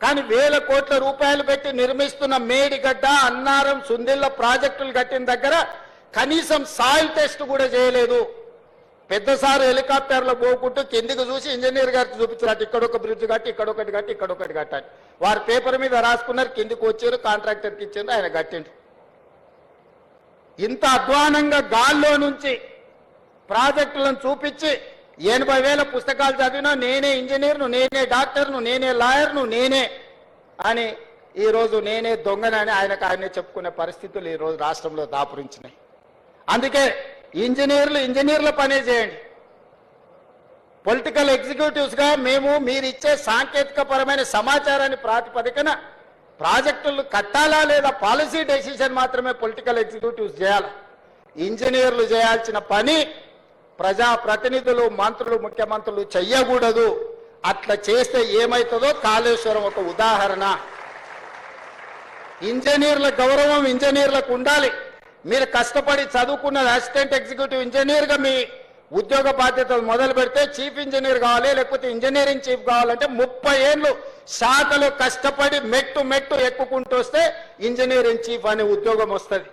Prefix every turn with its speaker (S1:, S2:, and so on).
S1: కానీ వేల కోట్ల రూపాయలు పెట్టి నిర్మిస్తున్న మేడిగడ్డ అన్నారం సుందిళ్ళ ప్రాజెక్టులు కట్టిన దగ్గర కనీసం సాయిల్ టెస్ట్ కూడా చేయలేదు. పెద్దసారి హెలికాప్టర్లో పోకుంటూ కిందికి చూసి ఇంజనీర్ గారికి చూపించారు ఇక్కడ ఒక బ్రిడ్జ్ కట్టి ఇక్కడ ఒకటి కట్టి ఇక్కడ ఒకటి కట్టాలి వారు పేపర్ మీద రాసుకున్నారు కిందికి వచ్చారు కాంట్రాక్టర్కి ఇచ్చారు ఆయన కట్టిండు. ఇంత అధ్వానంగా గాల్లో నుంచి ప్రాజెక్టులను చూపించి ఎనభై వేల పుస్తకాలు చదివినా నేనే ఇంజనీర్ను నేనే డాక్టర్ను నేనే లాయర్ను నేనే అని ఈరోజు నేనే దొంగనని ఆయనకు ఆయనే చెప్పుకునే పరిస్థితులు ఈరోజు రాష్ట్రంలో దాపురించినాయి. అందుకే ఇంజనీర్లు ఇంజనీర్ల పనే చేయండి. పొలిటికల్ ఎగ్జిక్యూటివ్స్గా మేము మీరు ఇచ్చే సాంకేతిక పరమైన సమాచారాన్ని ప్రాతిపదికన ప్రాజెక్టులు కట్టాలా లేదా పాలసీ డెసిషన్ మాత్రమే పొలిటికల్ ఎగ్జిక్యూటివ్స్ చేయాలి? ఇంజనీర్లు చేయాల్సిన పని ప్రజా ప్రతినిధులు మంత్రులు ముఖ్యమంత్రులు చెయ్యకూడదు. అట్లా చేస్తే ఏమవుతుందో కాళేశ్వరం ఒక ఉదాహరణ. ఇంజనీర్ల గౌరవం ఇంజనీర్లకు ఉండాలి. మీరు కష్టపడి చదువుకున్న అసిస్టెంట్ ఎగ్జిక్యూటివ్ ఇంజనీర్గా మీ ఉద్యోగ బాధ్యతలు మొదలు పెడితే చీఫ్ ఇంజనీర్ కావాలి లేకపోతే ఇంజనీరింగ్ చీఫ్ కావాలంటే ముప్పై ఏళ్ళు శాఖలు కష్టపడి మెట్టు మెట్టు ఎక్కుకుంటూ వస్తే ఇంజనీరింగ్ చీఫ్ అనే ఉద్యోగం వస్తుంది.